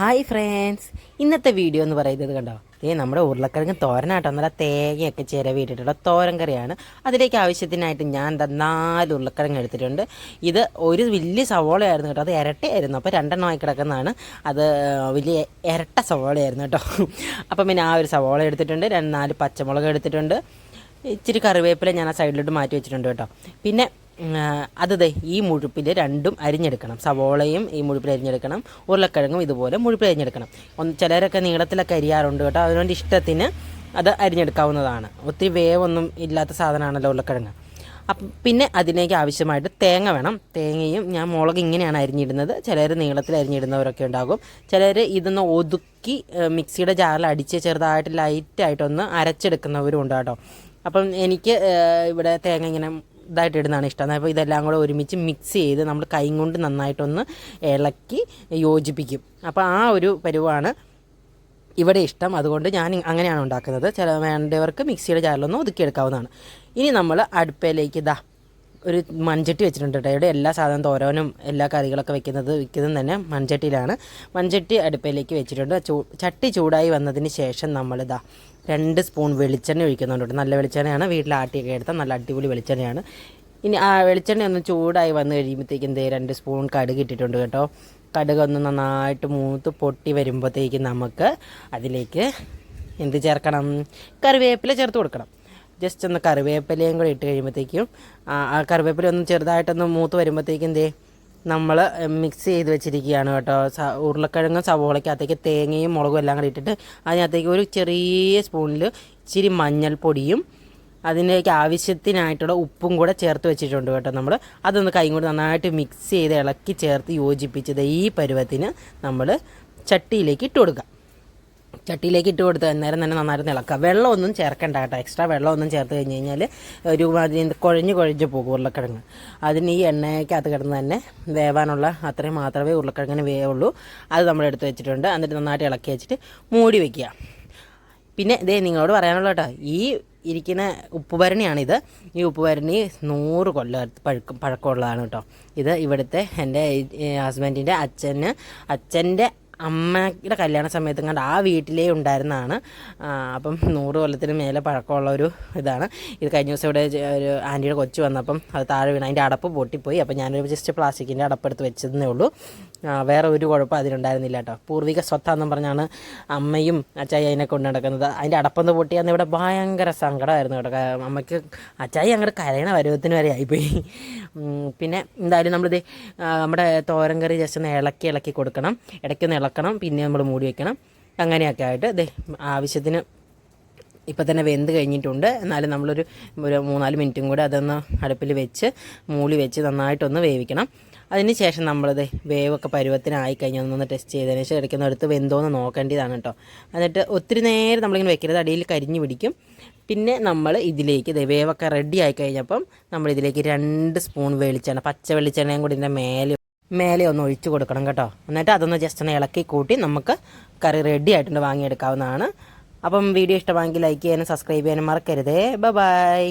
Hi friends ഇന്നത്തെ video എന്ന് പറയുന്നത് കണ്ടോ? ഏ നമ്മുടെ ഉരുളക്കിഴങ്ങ് തോരനാട്ടോ. നല്ല തേങ്ങയൊക്കെ ചിരവിട്ടിട്ടുള്ള തോരൻ കറിയാണ്. അതിലേക്ക് ആവശ്യത്തിനായിട്ട് ഞാൻ എന്താ നാല് ഉരുളക്കിഴങ്ങ് എടുത്തിട്ടുണ്ട്. ഇത് ഒരു വലിയ സവോളയായിരുന്നു കേട്ടോ. അത് ഇരട്ടയായിരുന്നു. അപ്പോൾ രണ്ടെണ്ണമായി കിടക്കുന്നതാണ്. അത് വലിയ ഇരട്ട സവോളയായിരുന്നു കേട്ടോ. അപ്പം പിന്നെ ആ ഒരു സവോള എടുത്തിട്ടുണ്ട്. രണ്ട് നാല് പച്ചമുളക് എടുത്തിട്ടുണ്ട്. ഇച്ചിരി കറിവേപ്പില ഞാൻ ആ സൈഡിലോട്ട് മാറ്റി വെച്ചിട്ടുണ്ട് കേട്ടോ. പിന്നെ അത് ഈ മുഴുപ്പിൽ രണ്ടും അരിഞ്ഞെടുക്കണം. സവോളയും ഈ മുഴുപ്പിൽ അരിഞ്ഞെടുക്കണം. ഉരുളക്കിഴങ്ങും ഇതുപോലെ മുഴുപ്പിൽ അരിഞ്ഞെടുക്കണം. ഒന്ന് ചിലരൊക്കെ നീളത്തിലൊക്കെ അരിയാറുണ്ട് കേട്ടോ. അതിനോട് ഇഷ്ടത്തിന് അത് അരിഞ്ഞെടുക്കാവുന്നതാണ്. ഒത്തിരി വേവൊന്നും ഇല്ലാത്ത സാധനമാണല്ലോ ഉരുളക്കിഴങ്ങ്. അപ്പം പിന്നെ അതിലേക്ക് ആവശ്യമായിട്ട് തേങ്ങ വേണം. തേങ്ങയും ഞാൻ മുളക് ഇങ്ങനെയാണ് അരിഞ്ഞിടുന്നത്. ചിലർ നീളത്തിൽ അരിഞ്ഞിടുന്നവരൊക്കെ ഉണ്ടാകും. ചിലർ ഇതൊന്ന് ഒതുക്കി മിക്സിയുടെ ജാറിൽ അടിച്ച് ചെറുതായിട്ട് ലൈറ്റായിട്ടൊന്ന് അരച്ചെടുക്കുന്നവരും ഉണ്ട് കേട്ടോ. അപ്പം എനിക്ക് ഇവിടെ തേങ്ങ ഇങ്ങനെ ഇതായിട്ട് ഇടുന്നതാണ് ഇഷ്ടം. അപ്പോൾ ഇതെല്ലാം കൂടെ ഒരുമിച്ച് മിക്സ് ചെയ്ത് നമ്മൾ കൈ കൊണ്ട് നന്നായിട്ടൊന്ന് ഇളക്കി യോജിപ്പിക്കും. അപ്പോൾ ആ ഒരു പരുവാണ് ഇവിടെ ഇഷ്ടം. അതുകൊണ്ട് ഞാൻ അങ്ങനെയാണ് ഉണ്ടാക്കുന്നത്. ചില വേണ്ടവർക്ക് മിക്സിയുടെ ജാറിലൊന്ന് ഒതുക്കിയെടുക്കാവുന്നതാണ്. ഇനി നമ്മൾ അടുപ്പയിലേക്ക് ഇതാ ഒരു മൺചട്ടി വെച്ചിട്ടുണ്ട് കേട്ടോ. ഇവിടെ എല്ലാ സാധനം തോരനും എല്ലാ കറികളൊക്കെ വെക്കുന്നത് വിൽക്കുന്നതും തന്നെ മൺചട്ടിയിലാണ്. മൺചട്ടി അടുപ്പയിലേക്ക് വെച്ചിട്ടുണ്ട്. ചട്ടി ചൂടായി വന്നതിന് ശേഷം നമ്മളിതാ രണ്ട് സ്പൂൺ വെളിച്ചെണ്ണ ഒഴിക്കുന്നുണ്ട് നല്ല വെളിച്ചെണ്ണയാണ്. വീട്ടിൽ ആട്ടിയൊക്കെ എടുത്താൽ നല്ല അടിപൊളി വെളിച്ചെണ്ണയാണ്. ഇനി ആ വെളിച്ചെണ്ണ ഒന്ന് ചൂടായി വന്ന് കഴിയുമ്പോഴത്തേക്കും ദേ രണ്ട് സ്പൂൺ കടുക് ഇട്ടിട്ടുണ്ട് കേട്ടോ. കടുക് ഒന്ന് നന്നായിട്ട് മൂത്ത് പൊട്ടി വരുമ്പോഴത്തേക്കും നമുക്ക് അതിലേക്ക് എന്ത് ചേർക്കണം? കറിവേപ്പില ചേർത്ത് കൊടുക്കണം. ജസ്റ്റ് ഒന്ന് കറിവേപ്പിലയും കൂടി ഇട്ട് കഴിയുമ്പോഴത്തേക്കും ആ കറിവേപ്പില ഒന്ന് ചെറുതായിട്ടൊന്ന് മൂത്ത് വരുമ്പോഴത്തേക്കും ദേ നമ്മൾ മിക്സ് ചെയ്ത് വെച്ചിരിക്കുകയാണ് കേട്ടോ. സ ഉരുളക്കിഴങ്ങും സവോളയ്ക്കകത്തേക്ക് തേങ്ങയും മുളകും എല്ലാം കൂടി ഇട്ടിട്ട് അതിനകത്തേക്ക് ഒരു ചെറിയ സ്പൂണിൽ ഇച്ചിരി മഞ്ഞൾപ്പൊടിയും അതിന്റെയൊക്കെ ആവശ്യത്തിനായിട്ടുള്ള ഉപ്പും കൂടെ ചേർത്ത് വെച്ചിട്ടുണ്ട് കേട്ടോ നമ്മൾ അതൊന്ന് കൈ കൊണ്ട് നന്നായിട്ട് മിക്സ് ചെയ്ത് ഇളക്കി ചേർത്ത് യോജിപ്പിച്ചത് ഈ പരുവത്തിന് നമ്മൾ ചട്ടിയിലേക്ക് ഇട്ട് കൊടുക്കുക ചട്ടിയിലേക്ക് ഇട്ട് കൊടുത്ത് അന്നേരം തന്നെ നന്നായിട്ട് ഇളക്കുക. വെള്ളമൊന്നും ചേർക്കണ്ട കേട്ടോ. എക്സ്ട്രാ വെള്ളമൊന്നും ചേർത്ത് കഴിഞ്ഞ് കഴിഞ്ഞാൽ ഒരു കുഴഞ്ഞ് കുഴഞ്ഞ് പോകും ഉരുളക്കിഴങ്ങ്. അതിന് ഈ എണ്ണയ്ക്കകത്ത് കിടന്ന് തന്നെ വേവാനുള്ള അത്രയും മാത്രമേ ഉരുളക്കിഴങ്ങിന് വേവുള്ളൂ. അത് നമ്മൾ എടുത്ത് വെച്ചിട്ടുണ്ട്. എന്നിട്ട് നന്നായിട്ട് ഇളക്കി വെച്ചിട്ട് മൂടി വയ്ക്കുക പിന്നെ ഇതേ നിങ്ങളോട് പറയാനുള്ള കേട്ടോ. ഈ ഇരിക്കുന്ന ഉപ്പുഭരണിയാണിത് ഈ ഉപ്പുഭരണി നൂറ് കൊല്ലം പഴുക്കും പഴക്കമുള്ളതാണ് കേട്ടോ. ഇത് ഇവിടുത്തെ എന്റെ ഹസ്ബൻഡിന്റെ അച്ഛന് അച്ഛന്റെ അമ്മയുടെ കല്യാണ സമയത്തും കണ്ട് ആ വീട്ടിലേ ഉണ്ടായിരുന്നതാണ് അപ്പം നൂറ് കൊല്ലത്തിന് മേലെ പഴക്കമുള്ള ഒരു ഇതാണ്. ഇത് കഴിഞ്ഞ ദിവസം ഇവിടെ ഒരു ആന്റിയുടെ കൊച്ചു വന്നപ്പം അത് താഴെ വീണ്. അതിന്റെ അടപ്പ് പൊട്ടിപ്പോയി. അപ്പം ഞാനൊരു ജസ്റ്റ് പ്ലാസ്റ്റിക്കിന്റെ അടപ്പെടുത്ത് വെച്ചതേ ഉള്ളൂ. വേറെ ഒരു കുഴപ്പം അതിനുണ്ടായിരുന്നില്ല കേട്ടോ. പൂർവിക സ്വത്താന്നും പറഞ്ഞാണ് അമ്മയും അച്ചായി അതിനെ കൊണ്ട് നടക്കുന്നത്. അതിന്റെ അടപ്പൊന്ന് പൊട്ടിയാന്ന് ഇവിടെ ഭയങ്കര സങ്കടമായിരുന്നു കേട്ടോ. അമ്മയ്ക്ക് അച്ചായി അങ്ങോട്ട് കരയണ പരുവത്തിന് വരെ ആയിപ്പോയി. പിന്നെ എന്തായാലും നമ്മളിത് നമ്മുടെ തോരൻ കറി ജസ്റ്റ് ഒന്ന് ഇളക്കി ഇളക്കി കൊടുക്കണം. ഇടയ്ക്കൊന്ന് ഇളക്കണം പിന്നെ നമ്മൾ മൂടി വെക്കണം. അങ്ങനെയൊക്കെ ആയിട്ട് ദേ ആവശ്യത്തിന് ഇപ്പം തന്നെ വെന്ത് കഴിഞ്ഞിട്ടുണ്ട്. എന്നാലും നമ്മളൊരു ഒരു മൂന്നാൽ മിനിറ്റും കൂടെ അതൊന്ന് അടുപ്പിൽ വെച്ച് മൂളി വെച്ച് നന്നായിട്ടൊന്ന് വേവിക്കണം. അതിന് ശേഷം നമ്മളത് വേവൊക്കെ പരുവത്തിനായി കഴിഞ്ഞാൽ ഒന്ന് ടെസ്റ്റ് ചെയ്തതിന് ശേഷം ഇടയ്ക്കൊന്ന് എടുത്ത് വെന്തോന്ന് നോക്കേണ്ടതാണ് കേട്ടോ എന്നിട്ട് ഒത്തിരി നേരം നമ്മളിങ്ങനെ വെക്കരുത് അടിയിൽ കരിഞ്ഞു പിടിക്കും. പിന്നെ നമ്മൾ ഇതിലേക്ക് വേവൊക്കെ റെഡി ആയി കഴിഞ്ഞപ്പം നമ്മൾ ഇതിലേക്ക് രണ്ട് സ്പൂൺ വെളിച്ചെണ്ണ പച്ച വെളിച്ചെണ്ണയും കൂടി ഇതിന്റെ മേലെ മേലെ ഒന്ന് ഒഴിച്ചു കൊടുക്കണം കേട്ടോ. എന്നിട്ട് അതൊന്ന് ജസ്റ്റ് ഒന്ന് ഇളക്കി കൂട്ടി നമുക്ക് കറി റെഡി ആയിട്ടുണ്ട് വാങ്ങിയെടുക്കാവുന്നതാണ്. അപ്പം വീഡിയോ ഇഷ്ടമാണെങ്കിൽ ലൈക്ക് ചെയ്യാനും സബ്സ്ക്രൈബ് ചെയ്യാനും മറക്കരുതേ. ബൈ